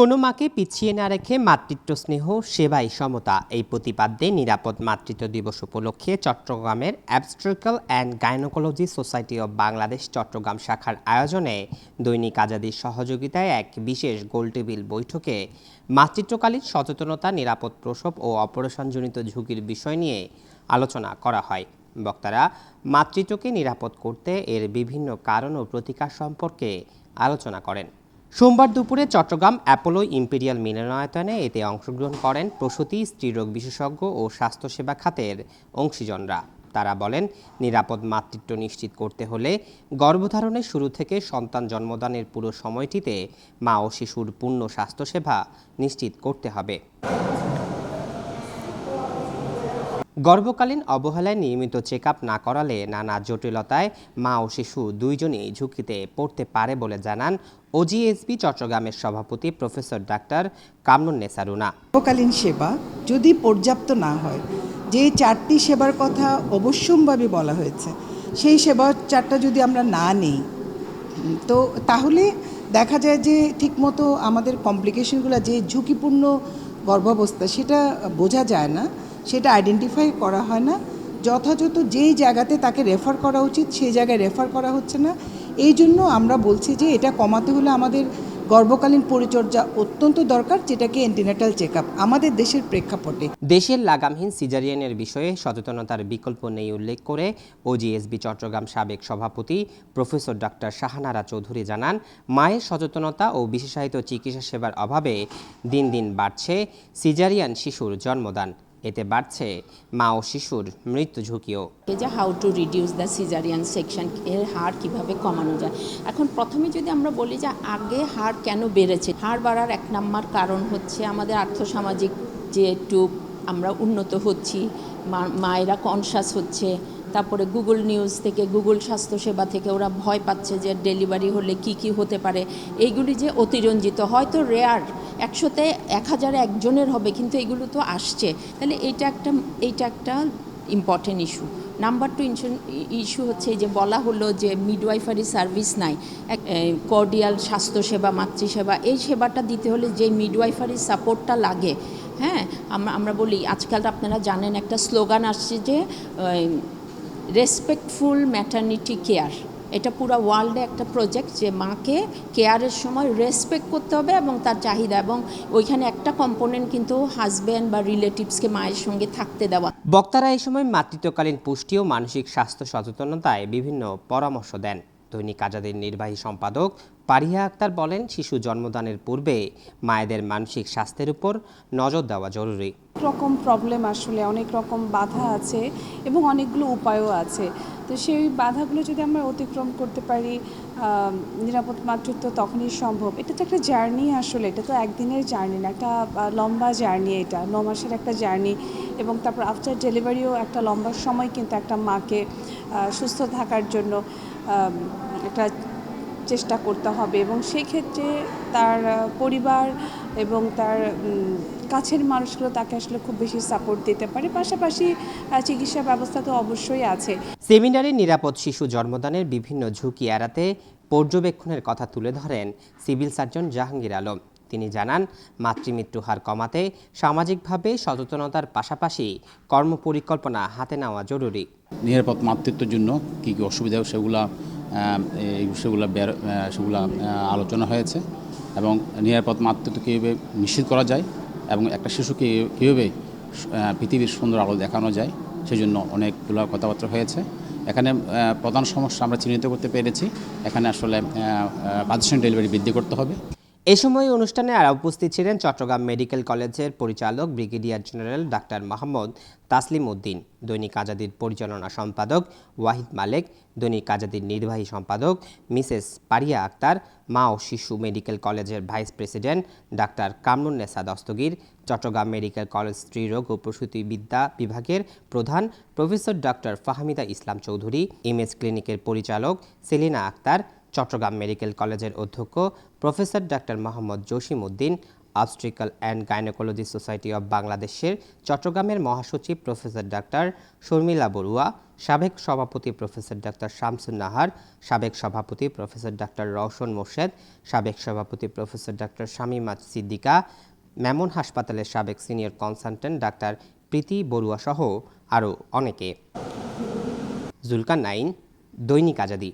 কোনো মাকে পিছিয়ে না রেখে মাতৃত্ব স্নেহ সেবাই সমতা এই প্রতিপাদ্যে নিরাপদ মাতৃত্ব দিবস উপলক্ষে চট্টগ্রামের obstetrical and gynaecology society of Bangladesh Chittagong শাখার আয়োজনে দৈনিক আজাদির সহযোগিতায় এক বিশেষ গোলটেবিল বৈঠকে মাতৃত্বকালীন সচেতনতা, নিরাপদ প্রসব ও অপারেশনজনিত ঝুঁকির বিষয় নিয়ে আলোচনা করা হয়। বক্তারা, মাতৃত্বকে নিরাপদ করতে এর বিভিন্ন কারণ ও প্রতিকার সম্পর্কে আলোচনা করেন। সোমবার দুপুরে চট্টগ্রাম অ্যাপোলো ইম্পেরিয়াল মিলনায়তনে এতে অংশগ্রহণ করেন প্রসূতি স্ত্রীরোগ বিশেষজ্ঞ ও স্বাস্থ্যসেবা খাতের অংশীজনরা। তারা বলেন, নিরাপদ মাতৃত্ব নিশ্চিত করতে হলে গর্ভধারণের শুরু থেকে সন্তান জন্মদানের পুরো সময়টিতে মা ও শিশুর পূর্ণ স্বাস্থ্যসেবা নিশ্চিত করতে হবে। গর্ভকালীন অবহেলায় নিয়মিত চেক না করালে নানা জটিলতায় মা ও শিশু দুইজনই ঝুঁকিতে পড়তে পারে বলে জানান ওজিএসবি চট্টগ্রামের সভাপতি প্রফেসর ডাক্তার কামরুন নেসারুনা। গর্ভকালীন সেবা যদি পর্যাপ্ত না হয়, যে চারটি সেবার কথা অবশ্যম্ভাবী বলা হয়েছে, সেই সেবা চারটা যদি আমরা না নেই তো তাহলে দেখা যায় যে ঠিকমতো আমাদের কমপ্লিকেশনগুলো যে ঝুঁকিপূর্ণ গর্ভাবস্থা, সেটা বোঝা যায় না। সেটা আইডেন্টিফাই করা হয় না। যথাযথ যেই জায়গাতে তাকে রেফার করা উচিত, সেই জায়গায় রেফার করা হচ্ছে না। এই জন্য আমরা বলছি যে এটা কমাতে হলে আমাদের গর্ভকালীন পরিচর্যা অত্যন্ত দরকার, যেটাকে অ্যান্টিনেটাল চেক আমাদের দেশের প্রেক্ষাপটে। দেশের লাগামহীন সিজারিয়ানের বিষয়ে সচেতনতার বিকল্প নেই উল্লেখ করে ওজিএসবি চট্টগ্রাম সাবেক সভাপতি প্রফেসর ডাক্তার শাহানারা চৌধুরী জানান, মায়ের সচেতনতা ও বিশেষায়িত চিকিৎসা সেবার অভাবে দিন দিন বাড়ছে সিজারিয়ান শিশুর জন্মদান। এতে বাড়ছে মা ও শিশুর মৃত্যু ঝুঁকিও। যে how to reduce the caesarean section এর হার কীভাবে কমানো যায়? এখন প্রথমে যদি আমরা বলি যে আগে হার কেন বেড়েছে? হার বাড়ার এক নাম্বার কারণ হচ্ছে আমাদের আর্থসামাজিক যে একটু আমরা উন্নত হচ্ছি মায়েরা কনসাস হচ্ছে, তারপরে গুগল নিউজ থেকে গুগল স্বাস্থ্যসেবা থেকে ওরা ভয় পাচ্ছে যে ডেলিভারি হলে কি কি হতে পারে। এইগুলি যে অতিরঞ্জিত, হয়তো রেয়ার একশোতে এক হাজারে একজনের হবে, কিন্তু এগুলো তো আসছে। তাহলে এইটা একটা এইটা একটা important issue number two issue হচ্ছে যে বলা হলো যে মিডওয়াইফারি সার্ভিস নাই। কর্ডিয়াল স্বাস্থ্যসেবা মাতৃসেবা, এই সেবাটা দিতে হলে যে মিডওয়াইফারি সাপোর্টটা লাগে হ্যাঁ? আমরা আমরা বলি, আজকাল আপনারা জানেন একটা স্লোগান আসছে যে রেসপেক্টফুল ম্যাটার্নিটি কেয়ার এটা পুরো ওয়ার্ল্ডে একটা প্রজেক্ট যে মাকে কেয়ারের সময় রেসপেক্ট করতে হবে এবং তার চাহিদা এবং ওইখানে একটা কম্পোনেন্ট কিন্তু হাজব্যান্ড বা রিলেটিভসকে মায়ের সঙ্গে থাকতে দেওয়া। বক্তারা এই সময় মাতৃত্বকালীন পুষ্টি ও মানসিক স্বাস্থ্য সচেতনতায় বিভিন্ন পরামর্শ দেন। দৈনিক আজাদের নির্বাহী সম্পাদক পারিয়া আক্তার বলেন, শিশু জন্মদানের পূর্বে মায়েদের মানসিক স্বাস্থ্যের উপর নজর দেওয়া জরুরি। রকম প্রবলেম আসলে, অনেক রকম বাধা আছে এবং অনেকগুলো উপায়ও আছে। তো সেই বাধাগুলো যদি আমরা অতিক্রম করতে পারি নিরাপদ মাতৃত্ব তখনই সম্ভব। এটা তো একটা জার্নি আসলে, এটা তো একদিনের জার্নি না, একটা লম্বা জার্নি এটা, ন মাসের একটা জার্নি এবং তারপর আফটার ডেলিভারিও একটা লম্বা সময় কিন্তু একটা মাকে সুস্থ থাকার জন্য একটা চেষ্টা করতে হবে এবং সেই ক্ষেত্রে তার পরিবার এবং তার কাছের মানুষগুলো তাকে আসলে খুব বেশি সাপোর্ট দিতে পারে। পাশাপাশি চিকিৎসা ব্যবস্থা তো অবশ্যই আছে। সেমিনারে নিরাপদ শিশু জন্মদানের বিভিন্ন ঝুঁকি এড়াতে পর্যবেক্ষণের কথা তুলে ধরেন সিভিল সার্জন জাহাঙ্গীর আলম। তিনি জানান মাতৃমৃত্যু হার কমাতে সামাজিকভাবে সচেতনতার পাশাপাশি কর্মপরিকল্পনা হাতে নেওয়া জরুরি। নিরাপদ মাতৃত্বের জন্য কী কী অসুবিধা সেগুলা সেগুলা সেগুলা আলোচনা হয়েছে এবং নিরাপদ মাতৃত্ব কীভাবে নিশ্চিত করা যায়। এবং একটা শিশুকে কীভাবে পৃথিবীর সুন্দর আলো দেখানো যায়, সেজন্য অনেকগুলো কথাবার্তা হয়েছে। এখানে প্রধান সমস্যা আমরা চিহ্নিত করতে পেরেছি। এখানে আসলে পাঁচ ডেলিভারি বৃদ্ধি করতে হবে। এ সময় অনুষ্ঠানে আর উপস্থিত ছিলেন চট্টগ্রাম মেডিকেল কলেজের পরিচালক brigadier general doctor Mohammad Taslim Uddin দৈনিক আজাদির পরিচালনা সম্পাদক ওয়াহিদ মালেক, দৈনিক আজাদির নির্বাহী সম্পাদক মিসেস পারিয়া আক্তার, মা ও শিশু মেডিকেল কলেজের vice president doctor Kamrun Nesa Dastagir, Chittagong medical college স্ত্রীরোগ ও প্রসূতি বিদ্যা বিভাগের প্রধান professor doctor Fahmida Islam Chowdhury image ক্লিনিকের পরিচালক সেলিনা আক্তার চট্টগ্রাম মেডিকেল কলেজের অধ্যক্ষ professor doctor Mohammad Jasim Uddin, obstetrical and gynaecology society of বাংলাদেশের চট্টগ্রামের মহাসচিব প্রফেসর ডাক্তার শর্মিলা বড়ুয়া, সাবেক সভাপতি প্রফেসর ডাক্তার শামসুন নাহার, সাবেক সভাপতি প্রফেসর ডাক্তার রওশন মোর্শেদ, সাবেক সভাপতি প্রফেসর ডাক্তার শামীমা সিদ্দিকা, মেমন হাসপাতালের সাবেক senior consultant doctor Priti Barua সহ আরও অনেকে। জুলকার নাইন, দৈনিক আজাদি।